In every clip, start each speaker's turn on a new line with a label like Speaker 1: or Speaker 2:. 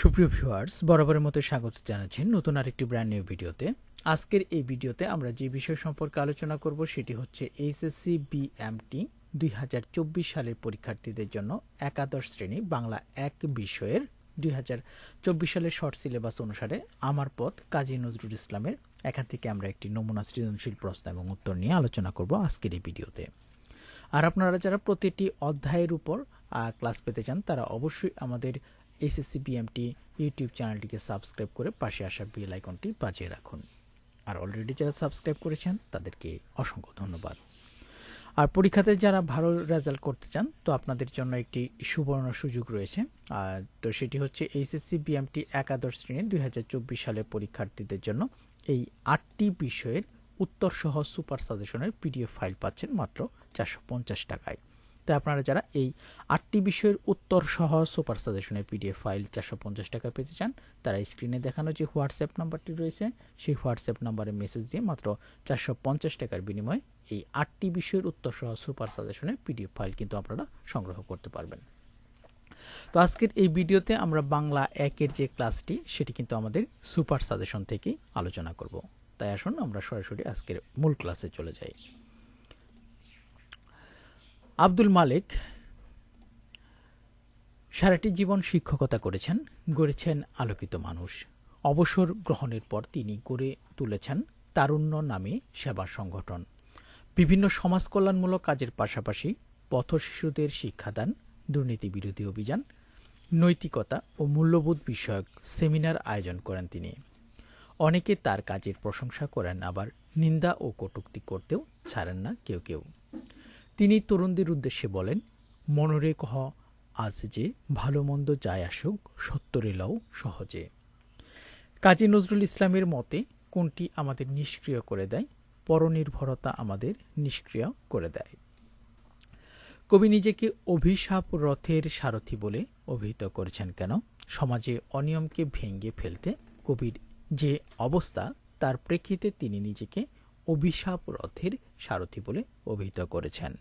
Speaker 1: সুপ্রিয় ভিউয়ার্স, বরাবরের মতো স্বাগত জানাচ্ছি নতুন আরেকটি ব্র্যান্ড নিউ ভিডিওতে। আজকের এই ভিডিওতে আমরা যে বিষয় সম্পর্কে আলোচনা করব সেটি হচ্ছে এইচএসসি বিএমটি দুই হাজার চব্বিশ সালের পরীক্ষার্থীদের জন্য একাদশ শ্রেণি বাংলা এক বিষয়ের দুই হাজার চব্বিশ সালের শর্ট সিলেবাস অনুসারে আমার পথ কাজী নজরুল ইসলামের। এখান থেকে আমরা একটি নমুনা সৃজনশীল প্রশ্ন এবং উত্তর নিয়ে আলোচনা করব আজকের এই ভিডিওতে। আর আপনারা যারা প্রতিটি অধ্যায়ের উপর ক্লাস পেতে চান, তারা অবশ্যই আমাদের এসএসসি বিএমটি ইউটিউব চ্যানেলটিকে সাবস্ক্রাইব করে পাশে আসা বেল আইকনটি বাজিয়ে রাখুন। আর অলরেডি যারা সাবস্ক্রাইব করেছেন, তাদেরকে অসংখ্য ধন্যবাদ। আর পরীক্ষাতে যারা ভালো রেজাল্ট করতে চান, তো আপনাদের জন্য একটি সুবর্ণ সুযোগ রয়েছে। তো সেটি হচ্ছে এইচএসসি বিএমটি একাদশ শ্রেণির দুই হাজার চব্বিশ সালের পরীক্ষার্থীদের জন্য এই আটটি বিষয়ের উত্তর সহ সুপার সাজেশনের পিডিএফ ফাইল পাচ্ছেন মাত্র চারশো পঞ্চাশ টাকায়। তাই আপনারা যারা এই আটটি বিষয়ের উত্তর সহ সুপার সাজেশনের পিডিএফ ফাইল চারশো পঞ্চাশ টাকা পেতে চান, তারা স্ক্রিনে দেখানো যে হোয়াটসঅ্যাপ নাম্বারটি রয়েছে, সেই হোয়াটসঅ্যাপ নাম্বারে মেসেজ দিয়ে মাত্র চারশো পঞ্চাশ টাকার বিনিময়ে এই আটটি বিষয়ের উত্তর সহ সুপার সাজেশনের পিডিএফ ফাইল কিন্তু আপনারা সংগ্রহ করতে পারবেন। তো আজকের এই ভিডিওতে আমরা বাংলা একের যে ক্লাসটি, সেটি কিন্তু আমাদের সুপার সাজেশন থেকেই আলোচনা করব। তাই আসুন আমরা সরাসরি আজকের মূল ক্লাসে চলে যাই। আব্দুল মালিক সারাটি জীবন শিক্ষকতা করেছেন, গড়েছেন আলোকিত মানুষ। অবসর গ্রহণের পর তিনি গড়ে তুলেছেন তারুণ্য নামে সেবা সংগঠন। বিভিন্ন সমাজ কল্যাণমূলক কাজের পাশাপাশি পথ শিশুদের শিক্ষাদান, দুর্নীতি বিরোধী অভিযান, নৈতিকতা ও মূল্যবোধ বিষয়ক সেমিনার আয়োজন করেন তিনি। অনেকে তার কাজের প্রশংসা করেন, আবার নিন্দা ও কটূক্তি করতেও ছাড়েন না কেউ কেউ। তিনি তরুণদের উদ্দেশ্যে বলেন মনরে কহ আজ যে ভালো মন্দ যায় আসুক সত্তরে লও সহজে। কাজী নজরুল ইসলামের মতে, কোনটি আমাদের নিষ্ক্রিয় করে দেয়, পরনির্ভরতা আমাদের নিষ্ক্রিয় করে দেয়। কবি নিজেকে অভিশাপ রথের সারথি বলে অভিহিত করেছেন কেন? সমাজে অনিয়মকে ভেঙে ফেলতে কবির যে অবস্থা, তার প্রেক্ষিতে তিনি নিজেকে অভিশাপ রথের সারথি বলে অভিহিত করেছেন।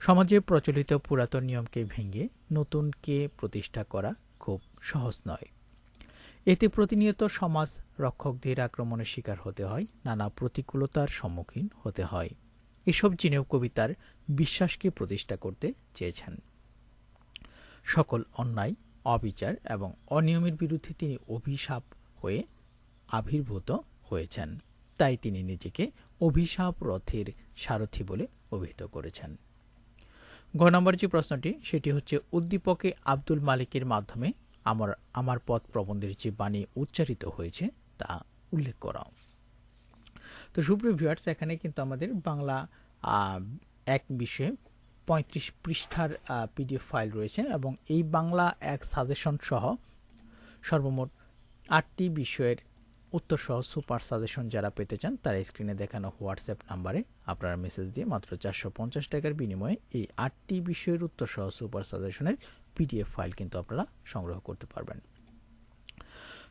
Speaker 1: সমাজে প্রচলিত পুরাতন নিয়মকে ভেঙে নতুনকে প্রতিষ্ঠা করা খুব সহজ নয়। এতে প্রতিনিয়ত সমাজ রক্ষকদের আক্রমণের শিকার হতে হয়, নানা প্রতিকূলতার সম্মুখীন হতে হয়। এসব জেনেও কবিতার বিশ্বাসকে প্রতিষ্ঠা করতে চেয়েছেন। সকল অন্যায়, অবিচার এবং অনিয়মের বিরুদ্ধে তিনি অভিশাপ হয়ে আবির্ভূত হয়েছেন। তাই তিনি নিজেকে অভিশাপ রথের সারথি বলে অভিহিত করেছেন। গ নম্বর যে প্রশ্নটি, সেটি হচ্ছে, উদ্দীপকে আব্দুল মালিকের মাধ্যমে আমার আমার পথ প্রবন্ধের যে বাণী উচ্চারিত হয়েছে, তা উল্লেখ করা। তো সুপ্রিয় ভিউয়ার্স এখানে কিন্তু আমাদের বাংলা এক বিষয়ে পঁয়ত্রিশ পৃষ্ঠার পিডিএফ ফাইল রয়েছে এবং এই বাংলা এক সাজেশন সহ সর্বমোট আটটি বিষয়ের উত্তর সহ সুপার সাজেশন যারা পেতে চান, তারা স্ক্রিনে দেখানো হোয়াটসঅ্যাপ নাম্বারে আপনারা মেসেজ দিয়ে মাত্র চারশো পঞ্চাশ টাকার বিনিময়ে এই আটটি বিষয়ের উত্তর সহ সুপার সাজেশনের পিডিএফ ফাইল কিন্তু আপনারা সংগ্রহ করতে পারবেন।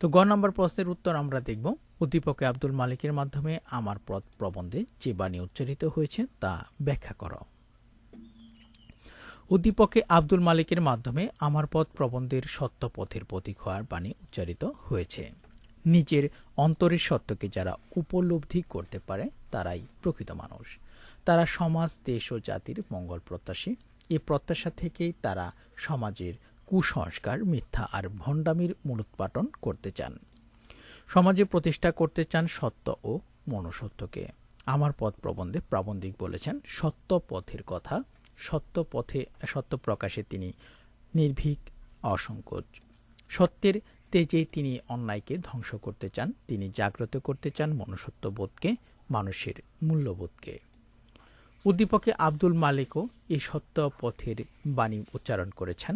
Speaker 1: তো গ নম্বর প্রশ্নের উত্তর আমরা দেখব। উদ্দীপকে আব্দুল মালিকের মাধ্যমে আমার পথ প্রবন্ধে যে বাণী উচ্চারিত হয়েছে তা ব্যাখ্যা করো। উদ্দীপকে আব্দুল মালিকের মাধ্যমে আমার পথ প্রবন্ধের সত্য পথের প্রতীক হওয়ার বাণী উচ্চারিত হয়েছে। নিজের অন্তরের সত্যকে যারা উপলব্ধি করতে পারে, তারাই প্রকৃত মানুষ। তারা সমাজ, দেশ ও জাতির মঙ্গল প্রত্যাশী। এ প্রত্যাশা থেকেই তারা সমাজের কুসংস্কার, মিথ্যা আর ভণ্ডামির মূলোৎপাটন করতে চান। সমাজে প্রতিষ্ঠা করতে চান সত্য ও মনুষ্যত্বকে। আমার পথ প্রবন্ধে প্রাবন্ধিক বলেছেন, সত্য পথের কথা, সত্য পথে, সত্য প্রকাশে তিনি নির্ভীক, অসংকোচ। সত্যের তেজেই তিনি অন্যায়কে ধ্বংস করতে চান, তিনি জাগ্রত করতে চান মনুষ্যত্ববোধকে, মানুষের মূল্যবোধকে। উদ্দীপকে আব্দুল মালিকও এই সত্য পথের বাণী উচ্চারণ করেছেন।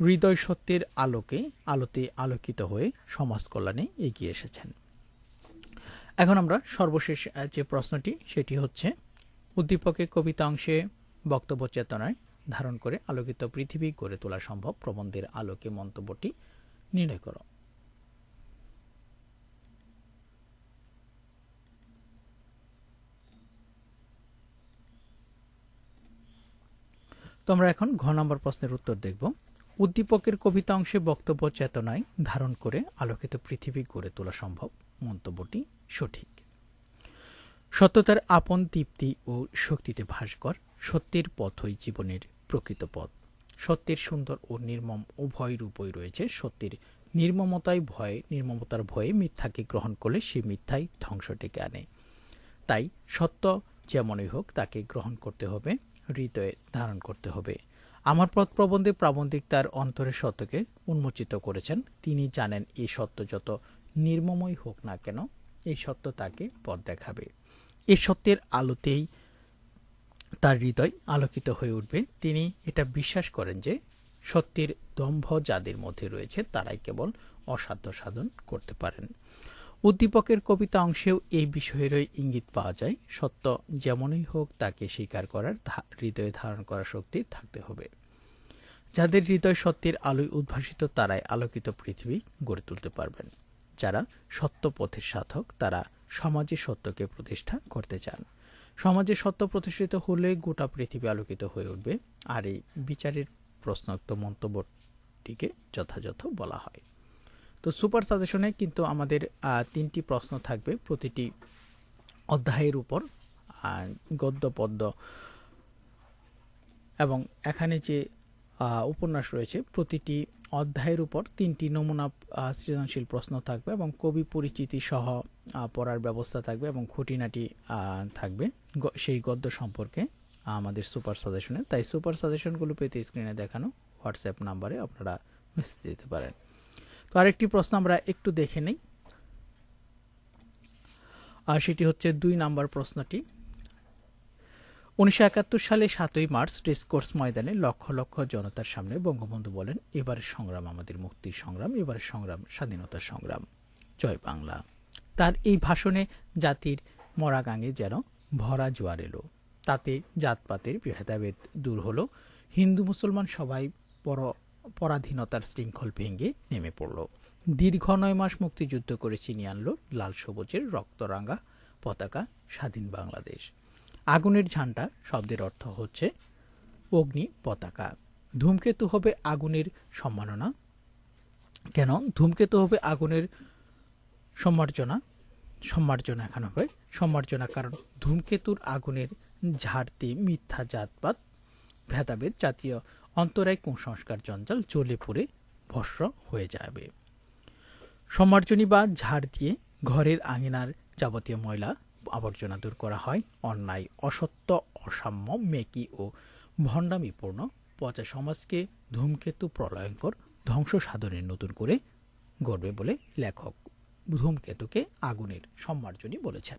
Speaker 1: হৃদয় সত্যের আলোকে, আলোতে আলোকিত হয়ে সমাজ কল্যাণে এগিয়ে এসেছেন। এখন আমরা সর্বশেষ যে প্রশ্নটি, সেটি হচ্ছে, উদ্দীপকে কবিতা অংশে বক্তব্য চেতনায় ধারণ করে আলোকিত পৃথিবী গড়ে তোলা সম্ভব প্রবন্ধের আলোকে মন্তব্যটি নির্ণয় করো। তো আমরা এখন ঘ নম্বর প্রশ্নের উত্তর দেখব। উদ্দীপকের কবিতা অংশে বক্তব্য চেতনায় ধারণ করে আলোকিত পৃথিবী গড়ে তোলা সম্ভব। মন্তব্যটি সঠিক। সত্যতার আপন তৃপ্তি ও শক্তিতে ভাস্কর সত্যের পথই জীবনের প্রকৃত পথ। সত্যের সুন্দর ও নির্মম উভয় রূপই রয়েছে সত্যের নির্মমতায় ভয়ে, নির্মমতার ভয়ে মিথ্যাকে গ্রহণ করলে সে মিথ্যাই ধ্বংস ডেকে আনে। তাই সত্য যেমনই হোক তাকে গ্রহণ করতে হবে, হৃদয়ে ধারণ করতে হবে। আমার পথ প্রবন্ধে প্রাবন্ধিক তার অন্তরের সত্যকে উন্মোচিত করেছেন। তিনি জানেন এই সত্য যত নির্মমই হোক না কেন, এই সত্য তাকে পথ দেখাবে। এই সত্যের আলোতেই তার হৃদয় আলোকিত হয়ে উঠবে। তিনি এটা বিশ্বাস করেন যে সত্যের দম্ভ যাদের মধ্যে রয়েছে, তারাই কেবল অসাধ্য সাধন করতে পারেন। উদ্দীপকের কবিতা অংশেও এই বিষয়েরই ইঙ্গিত পাওয়া যায়। সত্য যেমনই হোক, তাকে স্বীকার করার হৃদয়ে ধারণ করার শক্তি থাকতে হবে। যাদের হৃদয় সত্যের আলোয় উদ্ভাসিত, তারাই আলোকিত পৃথিবী গড়ে তুলতে পারবেন। যারা সত্য পথের সাধক, তারা সমাজে সত্যকে প্রতিষ্ঠা করতে চান। সমাজে সত্য প্রতিষ্ঠিত হলে গোটা পৃথিবী আলোকিত হয়ে উঠবে। আর এই বিচারের প্রশ্নোক্ত মন্তব্যটিকে যথাযথ বলা হয়। তো সুপার সাজেশনে কিন্তু আমাদের তিনটি প্রশ্ন থাকবে প্রতিটি অধ্যায়ের উপর গদ্য, পদ্য এবং এখানে যে উপন্যাস রয়েছে। প্রতিটি অধ্যায়ের উপর তিনটি নমুনা সৃজনশীল প্রশ্ন থাকবে এবং কবি পরিচিতি সহ পড়ার ব্যবস্থা থাকবে এবং খুঁটিনাটি থাকবে সেই গদ্য সম্পর্কে আমাদের সুপার সাজেশনে। তাই সুপার সাজেশনগুলো পেতে স্ক্রিনে দেখানো হোয়াটসঅ্যাপ নাম্বারে আপনারা মেসেজ দিতে পারেন। তো আরেকটি প্রশ্ন আমরা একটু দেখে নেই। আর সেটি হচ্ছে দুই নাম্বার প্রশ্নটি। উনিশশো একাত্তর সালে সাতই মার্চ রেসকোর্স ময়দানে লক্ষ লক্ষ জনতার সামনে বঙ্গবন্ধু বলেন, এবারের সংগ্রাম আমাদের মুক্তির সংগ্রাম, এবারের সংগ্রাম স্বাধীনতার সংগ্রাম। জয় বাংলা। তার এই ভাষণে জাতির মরাগাঙে যেন ভরা জোয়ার এলো। তাতে জাতপাতের ভেদাভেদ দূর হলো। হিন্দু মুসলমান সবাই পর, পরাধীনতার শৃঙ্খল ভেঙে নেমে পড়ল। দীর্ঘ নয় মাস মুক্তিযুদ্ধ করে চিনিয়ে আনলো লাল সবুজের রক্তরাঙ্গা পতাকা স্বাধীন বাংলাদেশ। আগুনের ঝান্ডা শব্দের অর্থ হচ্ছে অগ্নি পতাকা। ধূমকেতু হবে আগুনের সম্মাননা। কেন? ধূমকেতু হবে আগুনের সম্মার্জনা। সম্মার্জনা এখানে হবে সম্মার্জনা কারণ ধূমকেতুর আগুনের ঝাড়তে মিথ্যা জাতপাত, ভেদাভেদ জাতীয় অন্তরায় কুসংস্কার জঞ্জাল জ্বলে পড়ে ভস্ম হয়ে যাবে। সম্মার্জনী বা ঝাড় দিয়ে ঘরের আঙিনার যাবতীয় ময়লা আবর্জনা দূর করা হয়, অন্যায়, অসত্য, অসাম্য, মেকি ও ভণ্ডামিপূর্ণ। পচা সমাজকে ধূমকেতু প্রলয়ঙ্কর ধ্বংস সাধনের নতুন করে গড়বে বলে লেখক ধূমকেতুকে আগুনের সম্মার্জনী বলেছেন।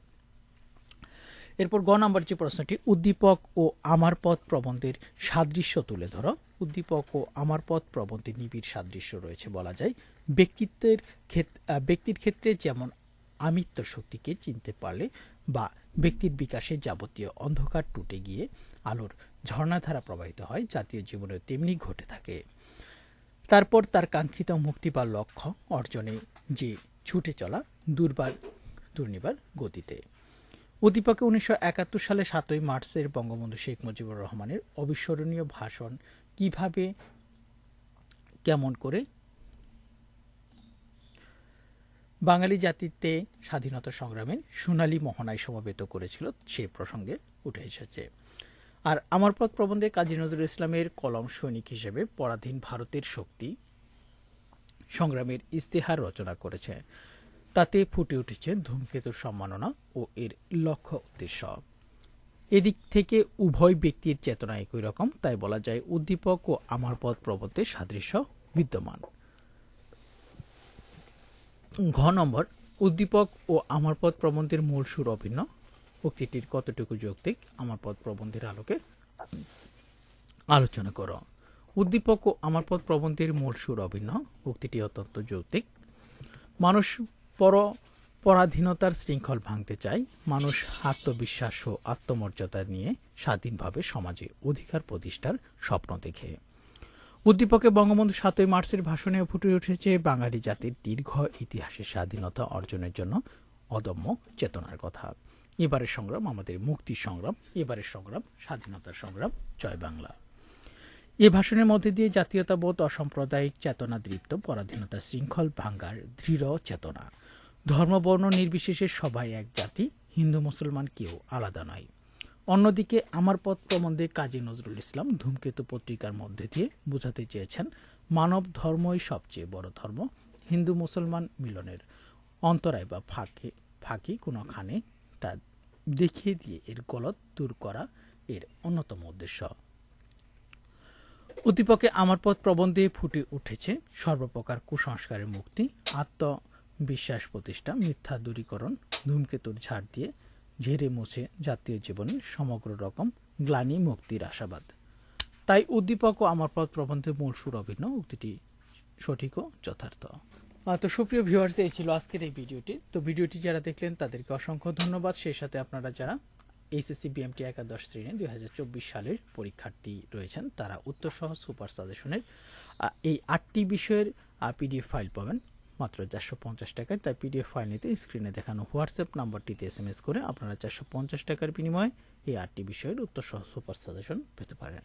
Speaker 1: এরপর গ নম্বর যে প্রশ্নটি, উদ্দীপক ও আমার পথ প্রবন্ধের সাদৃশ্য তুলে ধরো। উদ্দীপক ও আমার পথ প্রবন্ধে নিবিড় সাদৃশ্য রয়েছে বলা যায়। ব্যক্তিত্বের ব্যক্তির ক্ষেত্রে যেমন আমিত্ব শক্তিকে চিনতে পারলে বা ব্যক্তির বিকাশে যাবতীয় অন্ধকার টুটে গিয়ে আলোর ঝর্ণাধারা প্রবাহিত হয়, জাতীয় জীবনে তেমনি ঘটে থাকে। তারপর তার কাঙ্ক্ষিত মুক্তি বা লক্ষ্য অর্জনে যে ছুটে চলা দুর্বার দুর্নিবার গতিতে। উদ্দীপকে উনিশশো একাত্তর সালে সাতই মার্চের বঙ্গবন্ধু শেখ মুজিবুর রহমানের অবিস্মরণীয় ভাষণ কীভাবে, কেমন করে বাঙালি জাতিতে স্বাধীনতা সংগ্রামের সোনালী মোহনায় সমবেত করেছিল সে প্রসঙ্গে উঠে এসেছে। আর আমার পথ প্রবন্ধে কাজী নজরুল ইসলামের কলম সৈনিক হিসেবে পরাধীন ভারতের শক্তি সংগ্রামের ইস্তেহার রচনা করেছে। তাতে ফুটে উঠেছে ধূমকেতুর সম্মাননা ও এর লক্ষ্য উদ্দেশ্য। এদিক থেকে উভয় ব্যক্তির চেতনা একই রকম, তাই বলা যায় উদ্দীপক ও আমার পথ প্রবন্ধের সাদৃশ্য বিদ্যমান। ঘ নম্বর, উদ্দীপক ও আমার পথ প্রবন্ধের মূল সুর অভিন্ন উক্তিটির কতটুকু যৌক্তিক আমার পথ প্রবন্ধের আলোকে আলোচনা করো। উদ্দীপক ও আমার পথ প্রবন্ধের মূল সুর অভিন্ন, উক্তিটি অত্যন্ত যৌক্তিক। মানুষ পর পরাধীনতার শৃঙ্খল ভাঙতে চায়। মানুষ আত্মবিশ্বাস ও আত্মমর্যাদা নিয়ে স্বাধীনভাবে সমাজে অধিকার প্রতিষ্ঠার স্বপ্ন দেখে। উদ্দীপকে বঙ্গবন্ধু সাতই মার্চের ভাষণে ফুটে উঠেছে বাঙালি জাতির দীর্ঘ ইতিহাসের স্বাধীনতা অর্জনের জন্য অদম্য চেতনার কথা। এবারের সংগ্রাম আমাদের মুক্তির সংগ্রাম, এবারের সংগ্রাম স্বাধীনতার সংগ্রাম, জয় বাংলা। এ ভাষণের মধ্যে দিয়ে জাতীয়তাবোধ, অসাম্প্রদায়িক চেতনা দৃপ্ত, পরাধীনতা শৃঙ্খল ভাঙ্গার দৃঢ় চেতনা। ধর্মবর্ণ নির্বিশেষে সবাই এক জাতি, হিন্দু, মুসলমান কেউ আলাদা নয়। অন্যদিকে আমার পথ প্রবন্ধে কাজী নজরুল ইসলাম ধূমকেতু পত্রিকার মধ্যে দিয়ে বোঝাতে চেয়েছেন, মানব ধর্মই সবচেয়ে বড় ধর্ম, হিন্দু মুসলমান মিলনের অন্তরায় বা ফাঁকে, ফাঁকি কোনোখানে তা দেখিয়ে দিয়ে এর গলত দূর করা এর অন্যতম উদ্দেশ্য। উদ্দীপকে আমার পথ প্রবন্ধে ফুটে উঠেছে সর্বপ্রকার কুসংস্কারের মুক্তি, আত্মবিশ্বাস প্রতিষ্ঠা, মিথ্যা দূরীকরণ, ধূমকেতুর ঝাড় দিয়ে ঝেড়ে মুছে জাতীয় জীবনের সমগ্র রকম গ্লানি মুক্তির আশাবাদ। তাই উদ্দীপক ও আমার পথ প্রবন্ধের মূল সুর অভিন্ন উক্তিটি সঠিক ও যথার্থ। তো সুপ্রিয় ভিউয়ার্স এই ছিল আজকের এই ভিডিওটি। তো ভিডিওটি যারা দেখলেন, তাদেরকে অসংখ্য ধন্যবাদ। সেই সাথে আপনারা যারা এইচএসসি বিএমটি একাদশ শ্রেণি দুই হাজার চব্বিশ সালের পরীক্ষার্থী রয়েছেন, তারা উত্তর সহ সুপার সাজেশনের এই আটটি বিষয়ের পিডিএফ ফাইল পাবেন। মাত্র চারশো পঞ্চাশ টাকায়, তাই পিডিএফ ফাইল নিতে স্ক্রিনে দেখানো হোয়াটসঅ্যাপ নাম্বারটিতে এস এম এস করে আপনারা চারশো পঞ্চাশ টাকার বিনিময়ে এই আটটি বিষয়ের উত্তর সহ সুপার সাজেশন পেতে পারেন।